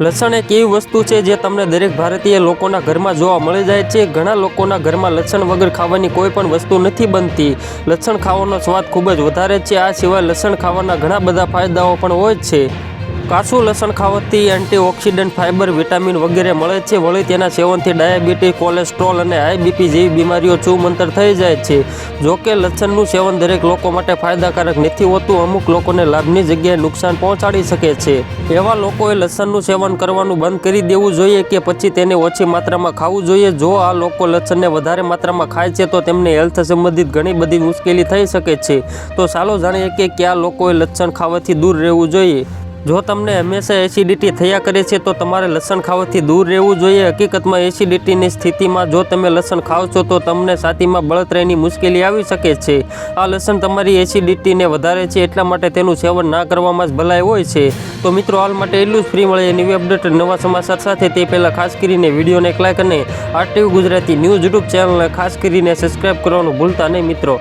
લસણ એક એવી વસ્તુ છે જે તમને દરેક ભારતીય લોકોના ઘરમાં જોવા મળી જાય છે. ઘણા લોકોના ઘરમાં લસણ વગર ખાવાની કોઈ પણ વસ્તુ નથી બનતી. લસણ ખાવાનો સ્વાદ ખૂબ જ વધારે છે. આ સિવાય લસણ ખાવાના ઘણા બધા ફાયદાઓ પણ હોય છે. કાચું લસણ ખાવાથી એન્ટીઓક્સિડન્ટ ફાઇબર, વિટામિન વગેરે મળે છે. વળી તેના સેવનથી ડાયાબિટીસ, કોલેસ્ટ્રોલ અને હાઈ જેવી બીમારીઓ ચૂમંતર થઈ જાય છે. જોકે લસણનું સેવન દરેક લોકો માટે ફાયદાકારક નથી હોતું. અમુક લોકોને લાભની જગ્યાએ નુકસાન પહોંચાડી શકે છે. એવા લોકોએ લસણનું સેવન કરવાનું બંધ કરી દેવું જોઈએ કે પછી તેને ઓછી માત્રામાં ખાવું જોઈએ. જો આ લોકો લસણને વધારે માત્રામાં ખાય છે તો તેમને હેલ્થ સંબંધિત ઘણી બધી મુશ્કેલી થઈ શકે છે. તો ચાલો જાણીએ કે કયા લોકોએ લસણ ખાવાથી દૂર રહેવું જોઈએ. જો તમને હંમેશા એસિડિટી થયા કરે છે, તો તમારે લસણ ખાવાથી દૂર રહેવું જોઈએ. હકીકતમાં એસિડિટીની સ્થિતિમાં જો તમે લસણ ખાવ છો, તો તમને છાતીમાં બળતરાની મુશ્કેલી આવી શકે છે. આ લસણ તમારી એસિડિટીને વધારે છે, એટલા માટે તેનું સેવન ના કરવામાં જ ભલાઈ હોય છે. તો મિત્રો, હાલ માટે એટલું જ. ફ્રી મળે નવી અપડેટ નવા સમાચાર સાથે. તે પહેલાં ખાસ કરીને વિડીયોને એક લાઈક અને આરટીવી ગુજરાતી ન્યૂઝ યુટ્યુબ ચેનલને ખાસ કરીને સબસ્ક્રાઈબ કરવાનું ભૂલતા નહીં મિત્રો.